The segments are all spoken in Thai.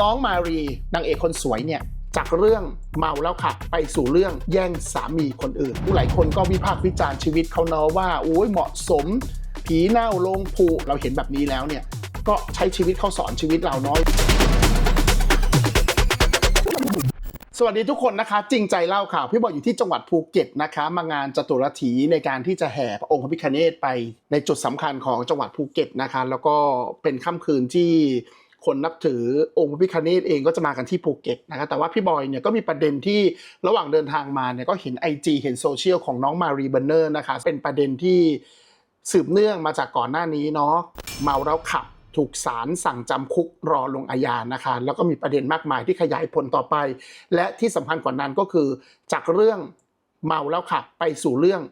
น้องมารีนางเอกคนสวยเนี่ยจากเรื่องเมาแล้วขับไปสู่เรื่องแย่งสามีคนอื่น ผู้หลายคนก็วิพากษ์วิจารณ์ชีวิตเขาเนาะว่าโอ้ยเหมาะสม ผีเน่าลงผูเราเห็นแบบนี้แล้วเนี่ย ก็ใช้ชีวิตเขาสอนชีวิตเราเนาะสวัสดีทุกคนนะคะ จริงใจเล่าข่าว พี่บอยอยู่ที่จังหวัดภูเก็ตนะคะ มางานจตุรถีในการที่จะแห่พระองค์พระพิคเนตไปในจุดสำคัญของจังหวัดภูเก็ตนะคะ แล้วก็เป็นค่ำคืนที่ คนนับถือองค์พระพิคเนตเองก็จะมากันที่ภูเก็ตนะคะแต่ว่าพี่บอยเนี่ยก็มีประเด็นที่ระหว่างเดินทางมาเนี่ยก็เห็น IG เห็นโซเชียลของน้องมารีเบอร์เนอร์นะคะเป็นประเด็นที่สืบเนื่องมาจากก่อนหน้านี้เนาะเมาแล้วขับถูกศาลสั่งจำคุกรอลงอาญานะคะ แล้วก็มีประเด็นมากมายที่ขยายผลต่อไป และที่สำคัญกว่านั้นก็คือ จากเรื่องเมาแล้วขับไปสู่เรื่อง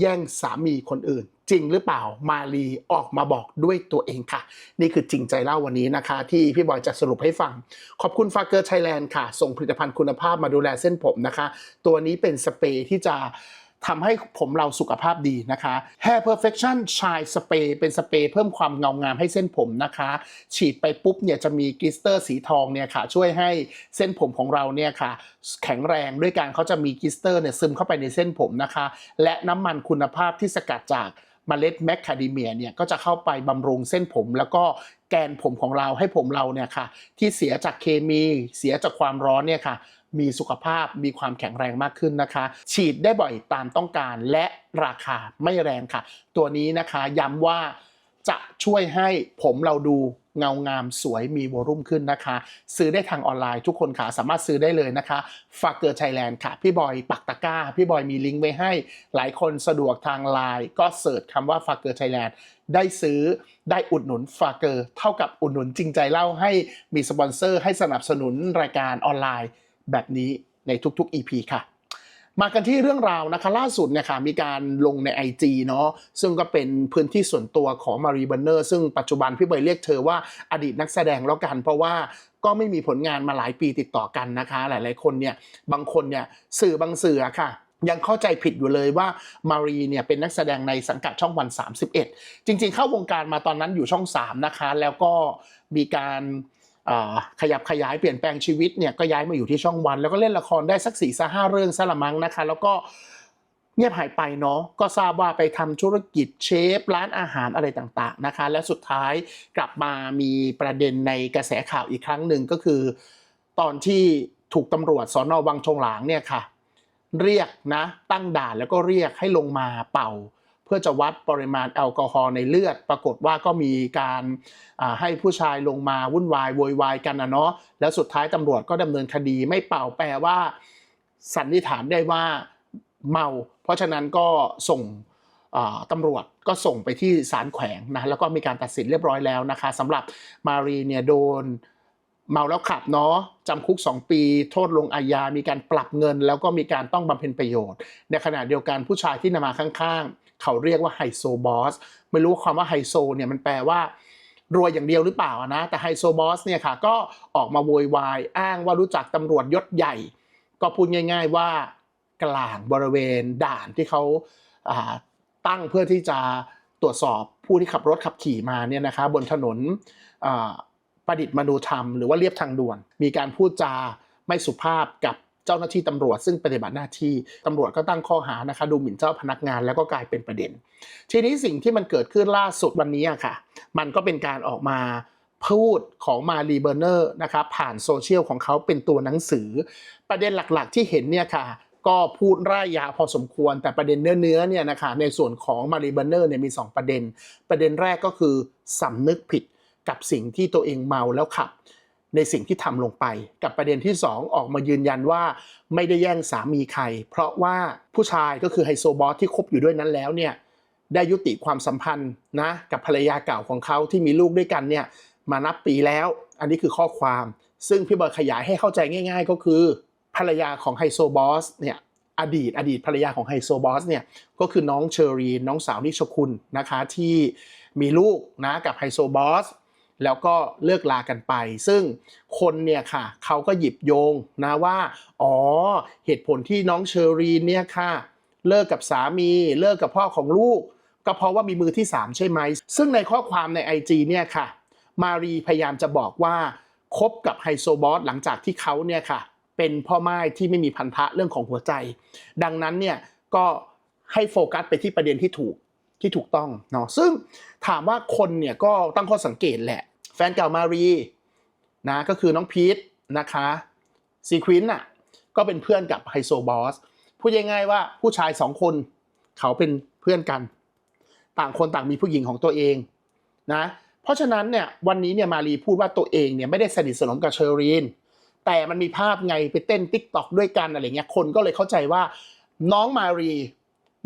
แย่งสามีคนอื่น จริงหรือเปล่ามาลีออกมาบอกด้วยตัวเองค่ะ นี่คือจริงใจเล่าวันนี้นะคะ ที่พี่บอยจะสรุปให้ฟัง ขอบคุณฟาเกอร์ไทยแลนด์ค่ะ ส่งผลิตภัณฑ์คุณภาพมาดูแลเส้นผมนะคะ ตัวนี้เป็นสเปรย์ที่จะทำให้ผมเราสุขภาพดีนะคะ Hair Perfection Shine Spray เป็นสเปรย์เพิ่มความเงางามให้เส้นผมนะคะ ฉีดไปปุ๊บเนี่ยจะมีกลิสเตอร์สีทองเนี่ยค่ะ ช่วยให้เส้นผมของเราเนี่ยค่ะ แข็งแรงด้วยการเขาจะมีกลิสเตอร์เนี่ยซึมเข้าไปในเส้นผมนะคะ และน้ำมันคุณภาพที่สกัดจาก มเมล็ดแมคคาเดเมียเนี่ยก็จะเข้าไปบำรุงเส้นผม แล้วก็แกนผมของเราให้ผมเราเนี่ยค่ะที่เสียจากเคมีเสียจากความร้อนเนี่ยค่ะมีสุขภาพมีความแข็งแรงมากขึ้นนะคะ ฉีดได้บ่อยตามต้องการและราคาไม่แรงค่ะ ตัวนี้นะคะย้ำว่าจะช่วยให้ผมเราดู เงางามสวยมีวอลุ่มขึ้นนะคะ ซื้อได้ทางออนไลน์ทุกคนค่ะสามารถซื้อได้เลยนะคะ ฝากเกอร์ไทยแลนด์ค่ะ พี่บอยปักตะก้า พี่บอยมีลิงก์ไว้ให้ หลายคนสะดวกทางไลน์ก็เสิร์ชคำว่าฝากเกอร์ไทยแลนด์ได้ซื้อได้อุดหนุนฝากเกอร์เท่ากับอุดหนุนจริงใจเล่าให้มีสปอนเซอร์ ให้สนับสนุนรายการออนไลน์ แบบนี้ในทุกๆ EP ค่ะ มากันที่เรื่องราวนะคะล่าสุดเนี่ยค่ะมีการลงใน IG เนาะซึ่งก็เป็นพื้นที่ส่วนตัวของมารีบันเนอร์ซึ่งปัจจุบันพี่เบยเรียกเธอว่าอดีตนักแสดงแล้วกัน เพราะว่าก็ไม่มีผลงานมาหลายปีติดต่อกันนะคะ หลายๆคนเนี่ยบางคนเนี่ยสื่อบางสื่อค่ะยังเข้าใจผิดอยู่เลยว่ามารีเนี่ยเป็นนักแสดงในสังกัดช่องวัน 31 จริง ๆ เข้าวงการมาตอนนั้นอยู่ช่อง 3 นะคะ แล้วก็มีการ ขยับขยายเปลี่ยนแปลงชีวิตเนี่ยก็ย้ายมาอยู่ที่ช่องวัน แล้วก็เล่นละครได้สักสี่สห้าเรื่องซะละมังนะคะ แล้วก็เงียบหายไปเนาะก็ทราบว่าไปทำธุรกิจเชฟร้านอาหารอะไรต่างๆนะคะ และสุดท้ายกลับมามีประเด็นในกระแสข่าวอีกครั้งหนึ่งก็คือ ตอนที่ถูกตำรวจสอนอวังทองหลางเนี่ยค่ะ เรียกนะตั้งด่านแล้วก็เรียกให้ลงมาเป่า พื่อจะวัดปริมาณแอลกอฮอล์ในเลือด ปรากฏว่าก็มีการให้ผู้ชายลงมาวุ่นวายโวยวายกันนะเนาะแล้วสุดท้ายตำรวจก็ดำเนินคดีไม่เป่าแปลว่า สันนิษฐานได้ว่าเมา เพราะฉะนั้นก็ส่งตำรวจก็ส่งไปที่ศาลแขวงนะแล้วก็มีการตัดสินเรียบร้อยแล้วนะคะสำหรับมารีเนี่ยโดนเมาแล้วขับเนาะจำคุก 2 ปี โทษลงอาญา มีการปรับเงิน แล้วก็มีการต้องบำเพ็ญประโยชน์ ในขณะเดียวกันผู้ชายที่นำมาข้างๆ เขาเรียกว่าไฮโซบอสไม่รู้ความว่าไฮโซเนี่ยมันแปลว่ารวยอย่างเดียวหรือเปล่านะแต่ไฮโซบอสเนี่ยค่ะก็ออกมาโวยวายอ้างว่ารู้จักตำรวจยศใหญ่ ก็พูดง่าย ๆว่ากลางบริเวณด่านที่เขาาตั้งเพื่อที่จะตรวจสอบผู้ที่ขับรถขับขี่มาเนี่ยนะคะบนถนนประดิษฐ์มนูธรรม หรือว่าเรียบทางด่วน มีการพูดจาไม่สุภาพกับ เจ้าหน้าที่ตำรวจซึ่งปฏิบัติหน้าที่ตำรวจก็ตั้งข้อหานะคะดูหมิ่นเจ้าพนักงานแล้วก็กลายเป็นประเด็น ทีนี้สิ่งที่มันเกิดขึ้นล่าสุดวันนี้อะค่ะ มันก็เป็นการออกมาพูดของมารีเบอร์เนอร์นะครับผ่านโซเชียลของเขาเป็นตัวหนังสือ ประเด็นหลักๆ ที่เห็นเนี่ยค่ะก็พูดร่ายยาวพอสมควรแต่ประเด็นเนื้อๆเนี่ยนะคะในส่วนของมารีเบอร์เนอร์เนี่ยมี 2 ประเด็น ประเด็นแรกก็คือสำนึกผิดกับสิ่งที่ตัวเองเมาแล้วขับ ในสิ่งที่ทำลงไป กับประเด็นที่ 2 ออกมายืนยันว่าไม่ได้แย่งสามีใคร เพราะว่าผู้ชายก็คือไฮโซบอสที่คบอยู่ด้วยนั้นแล้วเนี่ยได้ยุติความสัมพันธ์นะกับภรรยาเก่าของเขาที่มีลูกด้วยกันเนี่ยมานับปีแล้ว อันนี้คือข้อความ ซึ่งพี่บอยขยายให้เข้าใจง่าย ๆ ก็คือภรรยาของไฮโซบอสเนี่ยอดีตอดีตภรรยาของไฮโซบอสเนี่ยก็คือน้องเชอรีนน้องสาวนิชคุณนะคะที่มีลูกนะกับไฮโซบอส แล้วก็เลิกลากันไป ซึ่งคนเนี่ยค่ะเขาก็หยิบโยงนะว่า อ๋อ เหตุผลที่น้องเชอรีนเนี่ยค่ะ เลิกกับสามี เลิกกับพ่อของลูก ก็เพราะว่ามีมือที่ 3 ใช่ไหม ซึ่งในข้อความใน IG เนี่ยค่ะ มารีพยายามจะบอกว่าคบกับไฮโซบอสหลังจากที่เขาเนี่ยค่ะ เป็นพ่อไม้ที่ไม่มีพันธะเรื่องของหัวใจ ดังนั้นเนี่ยก็ให้โฟกัสไปที่ประเด็นที่ถูกที่ถูกต้องเนาะซึ่งถามว่าคนเนี่ยก็ตั้งข้อสังเกตแหละ แฟนเก่ามารีนะก็คือน้องพีทนะคะซีควินน่ะก็เป็นเพื่อนกับไฮโซบอสพูดง่ายๆว่าผู้ชายสองคนเขาเป็นเพื่อนกัน ต่างคนต่างมีผู้หญิงของตัวเองนะเพราะฉะนั้นเนี่ยวันนี้เนี่ยมารีพูดว่าตัวเองเนี่ยไม่ได้สนิทสนมกับเชอรีนแต่มันมีภาพไงไปเต้นติ๊กต็อกด้วยกันอะไรเงี้ยคนก็เลยเข้าใจว่าน้องมารี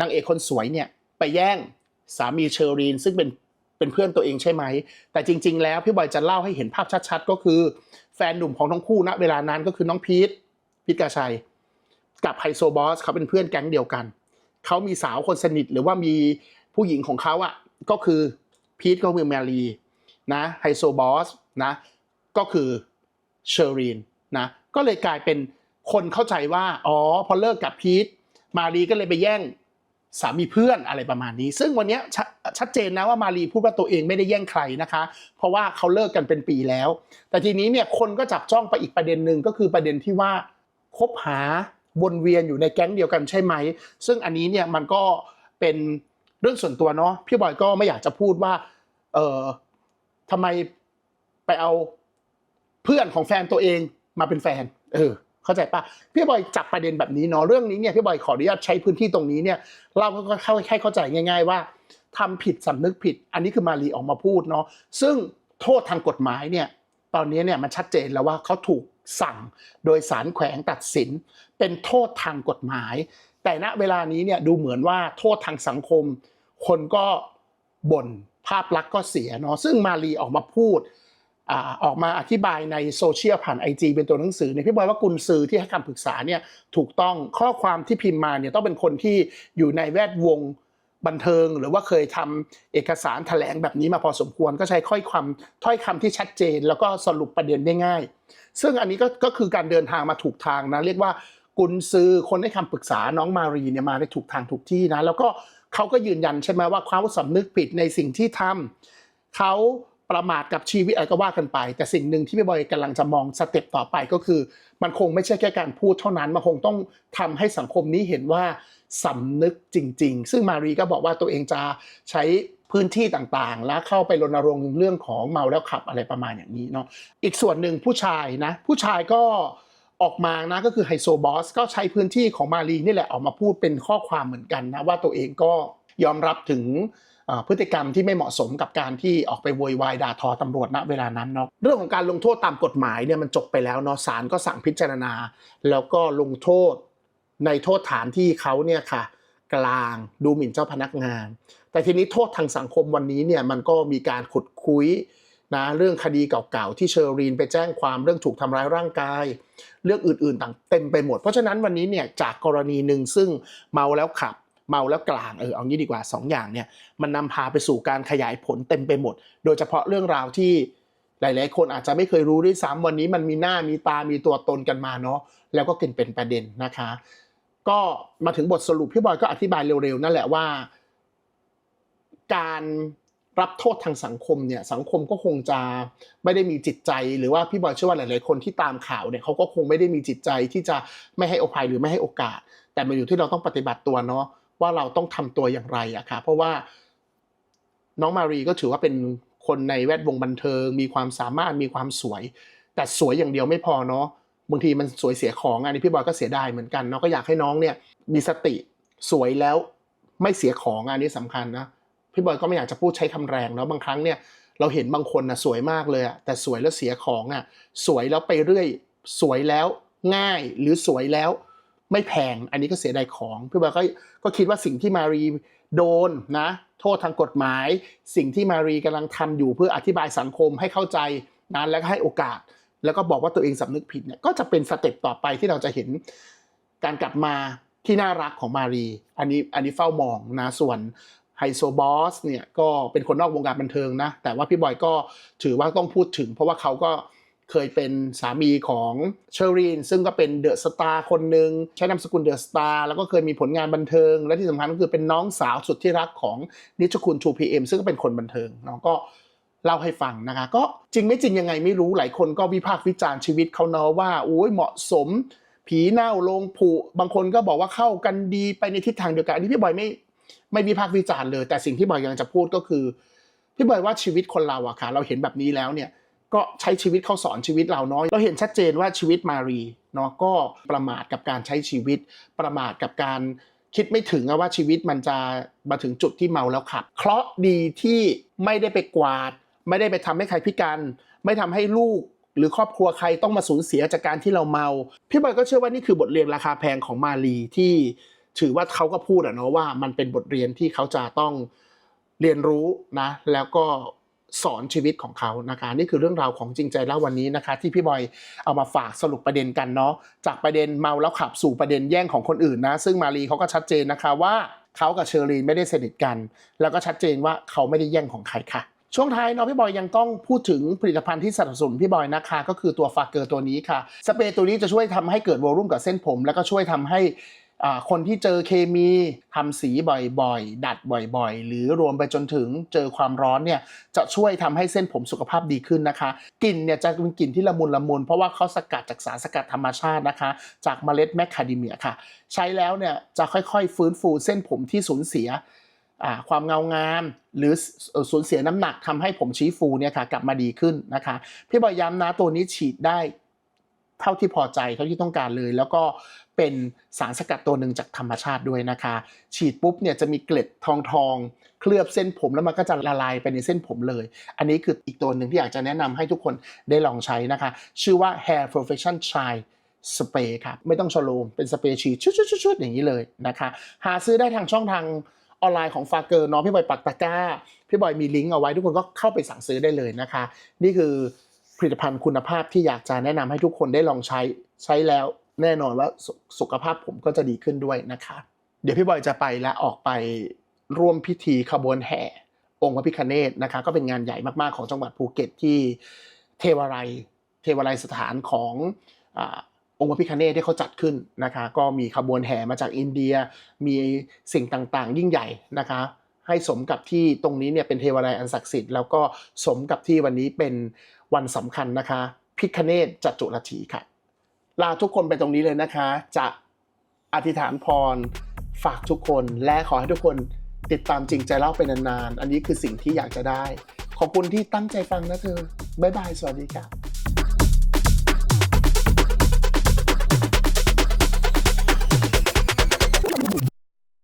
นางเอกคนสวยเนี่ยไปแย่งสามีเชอรีนซึ่งเป็น เป็นเพื่อนตัวเองใช่ไหม แต่จริง ๆ แล้วพี่บอยจะเล่าให้เห็นภาพชัด ๆ ก็คือ แฟนหนุ่มของทั้งคู่ณเวลานั้นก็คือน้องพีทพีทกาชัย กับไฮโซบอสเขาเป็นเพื่อนแก๊งเดียวกัน เขามีสาวคนสนิทหรือว่ามีผู้หญิงของเขาอะก็คือพีทก็คือแมรีนะไฮโซบอสนะก็คือเชอรีนนะก็เลยกลายเป็นคนเข้าใจว่า อ๋อ พอเลิกกับพีทมารีก็เลยไปแย่ง สามีเพื่อนอะไรประมาณนี้ ซึ่งวันนี้ชชัดเจนนะว่ามารีพูดว่าตัวเองไม่ได้แย่งใครนะคะ เพราะว่าเขาเลิกกันเป็นปีแล้ว แต่ทีนี้เนี่ยคนก็จับจ้องไปอีกประเด็นหนึ่งก็คือประเด็นที่ว่าคบหาวนเวียนอยู่ในแก๊งเดียวกันใช่ไหม ซึ่งอันนี้เนี่ยมันก็เป็นเรื่องส่วนตัวเนาะพี่บอยก็ไม่อยากจะพูดว่า เออทำไมไปเอาเพื่อนของแฟนตัวเองมาเป็นแฟน เออ เข้าใจปะพี่บอยจับประเด็นแบบนี้เนาะเรื่องนี้เนี่ยพี่บอยขออนุญาตใช้พื้นที่ตรงนี้เนี่ยเราก็เข้าให้เข้าใจง่าย ๆ ว่าทำผิดสำนึกผิด อันนี้คือมารีออกมาพูดเนาะซึ่งโทษทางกฎหมายเนี่ยตอนนี้เนี่ยมันชัดเจนแล้วว่าเขาถูกสั่งโดยศาลแขวงตัดสิน เป็นโทษทางกฎหมาย แต่ณเวลานี้เนี่ยดูเหมือนว่าโทษทางสังคม คนก็บ่นภาพลักษณ์ก็เสียเนาะซึ่งมารีออกมาพูด อออกมาอธิบายในโซเชียลผ่านไอจเป็นตัวหนังสือเนี่ยพี่บอยว่ากุญซือที่ให้คำปรึกษาเนี่ยถูกต้องข้อความที่พิมพ์มาเนี่ยต้องเป็นคนที่อยู่ในแวดวงบันเทิง หรือว่าเคยทำเอกสารแถลงแบบนี้มาพอสมควรก็ใช้ค่อยความถ้อยคำที่ชัดเจน แล้วก็สรุปประเด็นได้ง่าย ซึ่งอันนี้ก็ก็คือการเดินทางมาถูกทางนะเรียกว่ากุญซือคนให้คำปรึกษาน้องมารีเนี่ยมาได้ถูกทางถูกที่นะแล้วก็เขาก็ยืนยันใช่ไหมว่าเขาสำนึกผิดในสิ่งที่ทำเขา ประมาทกับชีวิตอะไรก็ว่ากันไป แต่สิ่งหนึ่งที่พี่บอยกำลังจะมองสเต็ปต่อไปก็คือ มันคงไม่ใช่แค่การพูดเท่านั้น มันคงต้องทำให้สังคมนี้เห็นว่าสำนึกจริง ๆ ซึ่งมารีก็บอกว่าตัวเองจะใช้พื้นที่ต่างๆ และเข้าไปรณรงค์เรื่องของเมาแล้วขับอะไรประมาณอย่างนี้เนาะอีกส่วนหนึ่งผู้ชายนะ ผู้ชายก็ออกมานะก็คือไฮโซบอสก็ใช้พื้นที่ของมารีนี่แหละออกมาพูดเป็นข้อความเหมือนกันนะว่าตัวเองก็ยอมรับถึง พฤติกรรมที่ไม่เหมาะสมกับการที่ออกไปโวยวายด่าทอตำรวจณเวลานั้นเนาะเรื่องของการลงโทษตามกฎหมายเนี่ยมันจบไปแล้วเนาะศาลก็สั่งพิจารณา แล้วก็ลงโทษในโทษฐานที่เขาเนี่ยค่ะกลางดูหมิ่นเจ้าพนักงาน แต่ทีนี้โทษทางสังคมวันนี้เนี่ยมันก็มีการขุดคุยนะเรื่องคดีเก่าๆ ที่เชอรีนไปแจ้งความเรื่องถูกทำร้ายร่างกาย เรื่องอื่นๆต่างเต็มไปหมด เพราะฉะนั้นวันนี้เนี่ยจากกรณีหนึ่งซึ่งเมาแล้วขับ เมาแล้วกลางเออเอางี้ดีกว่า 2ออย่างเนี่ยมันนำพาไปสู่การขยายผลเต็มไปหมด โดยเฉพาะเรื่องราวที่หลายๆ คนอาจจะไม่เคยรู้ด้วยซ้ำวันนี้มันมีหน้ามีตามีตัวตนกันมาเนาะแล้วก็เกิดเป็นประเด็นนะคะ ก็มาถึงบทสรุปพี่บอยก็อธิบายเร็วๆนั่นแหละว่า การรับโทษทางสังคมเนี่ยสังคมก็คงจะไม่ได้มีจิตใจ หรือว่าพี่บอยเชื่อว่าหลาย ๆ คนที่ตามข่าวเนี่ยเขาก็คงไม่ได้มีจิตใจที่จะไม่ให้อภัยหรือไม่ให้โอกาส แต่มันอยู่ที่เราต้องปฏิบัติตัวเนาะ ว่าเราต้องทำตัวอย่างไรอะค่ะเพราะว่าน้องมารีก็ถือว่าเป็นคนในแวดวงบันเทิง มีความสามารถมีความสวย แต่สวยอย่างเดียวไม่พอเนาะบางทีมันสวยเสียของอันนี้พี่บอยก็เสียดายเหมือนกันเนาะก็อยากให้น้องเนี่ยมีสติสวยแล้วไม่เสียของอันนี้สำคัญนะพี่บอยก็ไม่อยากจะพูดใช้คำแรงเนาะบางครั้งเนี่ยเราเห็นบางคนนะสวยมากเลยอะแต่สวยแล้วเสียของอะสวยแล้วไปเรื่อย สวยแล้วง่ายหรือสวยแล้ว ไม่แพง อันนี้ก็เสียดายของพี่บอยก็ก็คิดว่าสิ่งที่มารีโดนนะ โทษทางกฎหมาย สิ่งที่มารีกำลังทำอยู่เพื่ออธิบายสังคมให้เข้าใจนะและก็ให้โอกาส แล้วก็บอกว่าตัวเองสำนึกผิดเนี่ยก็จะเป็นสเต็ปต่อไปที่เราจะเห็นการกลับมาที่น่ารักของมารี อันนี้อันนี้เฝ้ามองนะส่วนไฮโซบอสเนี่ยก็เป็นคนนอกวงการบันเทิงนะ แต่ว่าพี่บอยก็ถือว่าต้องพูดถึง เพราะว่าเขาก็ เคยเป็นสามีของเชอรีนซึ่งก็เป็นเดอะสตาร์คนหนึ่งใช้นามสกุลเดอะสตาร์แล้วก็เคยมีผลงานบันเทิง และที่สำคัญก็คือเป็นน้องสาวสุดที่รักของนิชคุณชูพีเอ็มซึ่งก็เป็นคนบันเทิงเนาะก็เล่าให้ฟังนะคะ ก็จริงไม่จริงยังไงไม่รู้หลายคนก็วิพากษ์วิจารณ์ชีวิตเขาเนาะว่าโอ้ยเหมาะสม ผีเน่าลงผุบางคนก็บอกว่าเข้ากันดีไปในทิศทางเดียวกันอันนี้พี่บอยไม่ไม่วิพากษ์วิจารณ์เลย แต่สิ่งที่บอยยังจะพูดก็คือพี่บอยว่าชีวิตคนเราอะค่ะ เราเห็นแบบนี้แล้วเนี่ย ก็ใช้ชีวิตเขาสอนชีวิตเราเนาะเราเห็นชัดเจนว่าชีวิตมารีเนาะก็ประมาทกับการใช้ชีวิต ประมาทกับการคิดไม่ถึงอะว่าชีวิตมันจะมาถึงจุดที่เมาแล้วขับ เคราะห์ดีที่ไม่ได้ไปกวาด ไม่ได้ไปทำให้ใครพิการ ไม่ทำให้ลูก หรือครอบครัวใครต้องมาสูญเสียจากการที่เราเมา พี่บอยก็เชื่อว่านี่คือบทเรียนราคาแพงของมารีที่ถือว่าเขาก็พูดอะเนาะว่ามันเป็นบทเรียนที่เขาจะต้องเรียนรู้นะ แล้วก็ สอนชีวิตของเขานะคะนี่คือเรื่องราวของจริงใจเล่าวันนี้นะคะ ที่พี่บอยเอามาฝากสรุปประเด็นกันเนาะจากประเด็นเมาแล้วขับสู่ประเด็นแย่งของคนอื่นนะ ซึ่งมารีเขาก็ชัดเจนนะคะว่าเขากับเชอรีนไม่ได้สนิทกัน แล้วก็ชัดเจนว่าเขาไม่ได้แย่งของใครค่ะ ช่วงท้ายเนาะพี่บอยยังต้องพูดถึงผลิตภัณฑ์ที่สนับสนุนพี่บอยนะคะ ก็คือตัวฟาเกอร์ตัวนี้ค่ะ สเปรย์ตัวนี้จะช่วยทำให้เกิดวอลลุ่มกับเส้นผม แล้วก็ช่วยทำให้ คนที่เจอเคมีทำสีบ่อยๆ ดัดบ่อยๆ หรือรวมไปจนถึงเจอความร้อนเนี่ยจะช่วยทำให้เส้นผมสุขภาพดีขึ้นนะคะกลิ่นเนี่ยจะเป็นกลิ่นที่ละมุนละมุนเพราะว่าเขาสกัดจากสารสกัดธรรมชาตินะคะ จากเมล็ดแมคคาเดเมียค่ะ ใช้แล้วเนี่ยจะค่อยๆ ฟื้นฟูเส้นผมที่สูญเสียความเงางามหรือเอ่อสูญเสียน้ำหนักทำให้ผมชี้ฟูเนี่ยค่ะกลับมาดีขึ้นนะคะ พี่บอยย้ำนะตัวนี้ฉีดได้เท่าที่พอใจเท่าที่ต้องการเลย แล้วก็ เป็นสารสกัดตัวหนึ่งจากธรรมชาติด้วยนะคะ ฉีดปุ๊บเนี่ยจะมีเกล็ดทองทองๆเคลือบเส้นผมแล้วมันก็จะละลายไปในเส้นผมเลย อันนี้คืออีกตัวหนึ่งที่อยากจะแนะนำให้ทุกคนได้ลองใช้นะคะ ชื่อว่า Hair Perfection Shine สเปรย์ครับไม่ต้องชโลมเป็นสเปรย์ฉีดชุดๆๆอย่างนี้เลยนะคะ หาซื้อได้ทางช่องทางออนไลน์ของฟาเกอร์เนาะพี่บอยปักตะก้า พี่บอยมีลิงก์เอาไว้ทุกคนก็เข้าไปสั่งซื้อได้เลยนะคะ นี่คือผลิตภัณฑ์คุณภาพที่อยากจะแนะนำให้ทุกคนได้ลองใช้ใช้แล้ว แน่นอนว่าสสุขภาพผมก็จะดีขึ้นด้วยนะคะ เดี๋ยวพี่บอยจะไปและออกไปร่วมพิธีขบวนแห่องค์พระพิคเนตนะคะ ก็เป็นงานใหญ่มากๆของจังหวัดภูเก็ตที่เทวายเทวายสถานขององค์พระพิคเนตที่เขาจัดขึ้นนะคะ ก็มีขบวนแห่มาจากอินเดียมีสิ่งต่างๆ ยิ่งใหญ่นะคะ ให้สมกับที่ตรงนี้เนี่ยเป็นเทวายอันศักดิ์สิทธิ์แล้วก็สมกับที่วันนี้เป็นวันสำคัญนะคะ พิคเนตจัตุรถีค่ะ ลาทุกคนไปตรงนี้เลยนะคะ จะอธิษฐานพร ฝากทุกคนและขอให้ทุกคนติดตามจริงใจเล่าไปนานๆ อันนี้คือสิ่งที่อยากจะได้ ขอบคุณที่ตั้งใจฟังนะเธอ บ๊ายบาย สวัสดีค่ะ